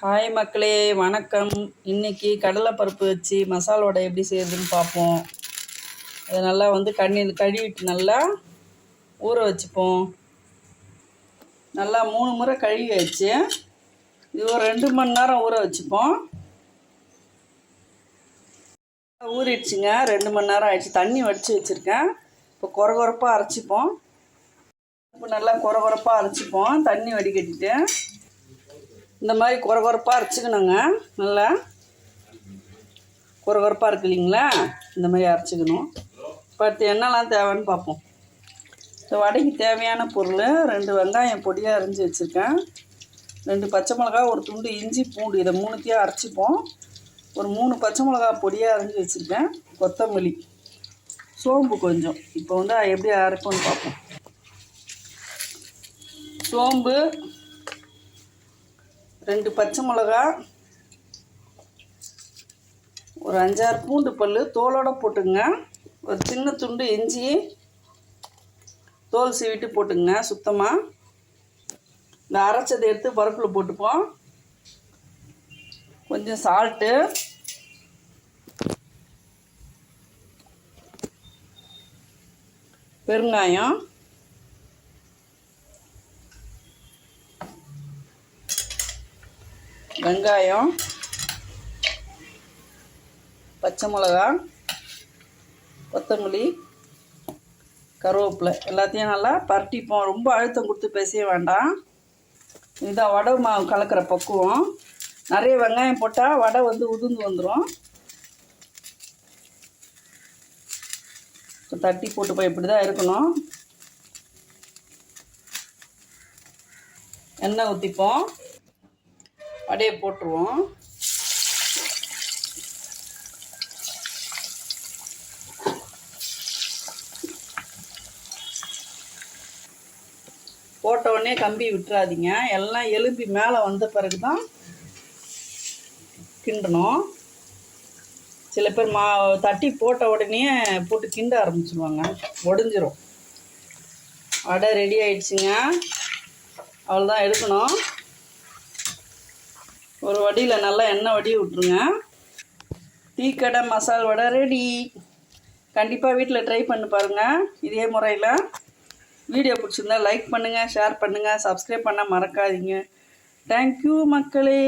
Hi மக்களே வணக்கம். இன்னைக்கு கடலைப்பருப்பு வச்சு மசால் வடை எப்படி செய்யறதுன்னு பார்ப்போம். அதை நல்லா வந்து கண்ணீர் கழுவிட்டு நல்லா ஊற வச்சுப்போம். நல்லா மூணு முறை கழுவி வச்சு இது ஒரு ரெண்டு மணி நேரம் ஊற வச்சுப்போம். ஊறிடுச்சுங்க. ரெண்டு மணி நேரம் ஆயிடுச்சு. தண்ணி வடித்து வச்சுருக்கேன். இப்போ குறகுறப்பாக அரைச்சிப்போம். இப்போ நல்லா குறகுறப்பாக அரைச்சிப்போம். தண்ணி வடிகட்டிட்டு. இந்த மாதிரி குறை குறைப்பாக அரைச்சிக்கணுங்க. நல்லா. குறை குறைப்பாக இருக்கு இல்லைங்களா? இந்த மாதிரி அரைச்சிக்கணும். பத்து என்னெல்லாம் தேவைன்னு பார்ப்போம். இந்த வடைக்கு தேவையான பொருள் ரெண்டு வெங்காயம் பொடியாக அரிஞ்சு வச்சுருக்கேன். ரெண்டு பச்சை மிளகா ஒரு துண்டு இஞ்சி பூண்டு இதை மூணுத்தையும் அரைச்சிப்போம். ஒரு மூணு பச்சை மிளகா பொடியாக அரைஞ்சி வச்சுருக்கேன். கொத்தமல்லி. சோம்பு கொஞ்சம். இப்போ வந்து எப்படி அரைப்போன்னு பார்ப்போம். சோம்பு ரெண்டு பச்சை மிளகா ஒரு அஞ்சாறு பூண்டு பல் தோலோட போட்டுங்க. ஒரு சின்ன துண்டு இஞ்சி தோல் சீவிட்டு போட்டுங்க சுத்தமாக இந்த அரைச்சதை எடுத்து பருப்பில் போட்டுப்போம். கொஞ்சம் சால்ட்டு. பெருங்காயம். வெங்காயம் பச்சை மிளகா கொத்தமல்லி கருவேப்பிலை. எல்லாத்தையும் நல்லா பரட்டிப்போம். ரொம்ப அழுத்தம் கொடுத்து பேசவே வேண்டாம். இதுதான் வடை மாவு கலக்கிற பக்குவம். நிறைய வெங்காயம் போட்டால் வடை வந்து உதிர்ந்து வந்துடும் இப்போ தட்டி போட்டு போய் இப்படி தான் இருக்கணும். எண்ணெய் ஊற்றிப்போம் வடையை போட்டுருவோம். போட்ட உடனே கம்பி விட்டுறாதீங்க. எல்லாம் எலும்பி மேலே வந்த பிறகு தான் கிண்டணும். சில பேர் மா தட்டி போட்ட உடனே போட்டு கிண்ட ஆரம்பிச்சிடுவாங்க ஒடிஞ்சிரும். வடை ரெடி ஆயிடுச்சுங்க. அவ்வளோதான் எடுக்கணும். ஒரு வடியில் நல்லா எண்ணெய் வடி விட்ருங்க டீக்கடை மசால் வடை ரெடி கண்டிப்பாக வீட்டில் ட்ரை பண்ணி பாருங்கள் இதே முறையில் வீடியோ பிடிச்சிருந்தா லைக் பண்ணுங்கள் ஷேர் பண்ணுங்கள் சப்ஸ்கிரைப் பண்ண மறக்காதீங்க. தேங்க்யூ மக்களே.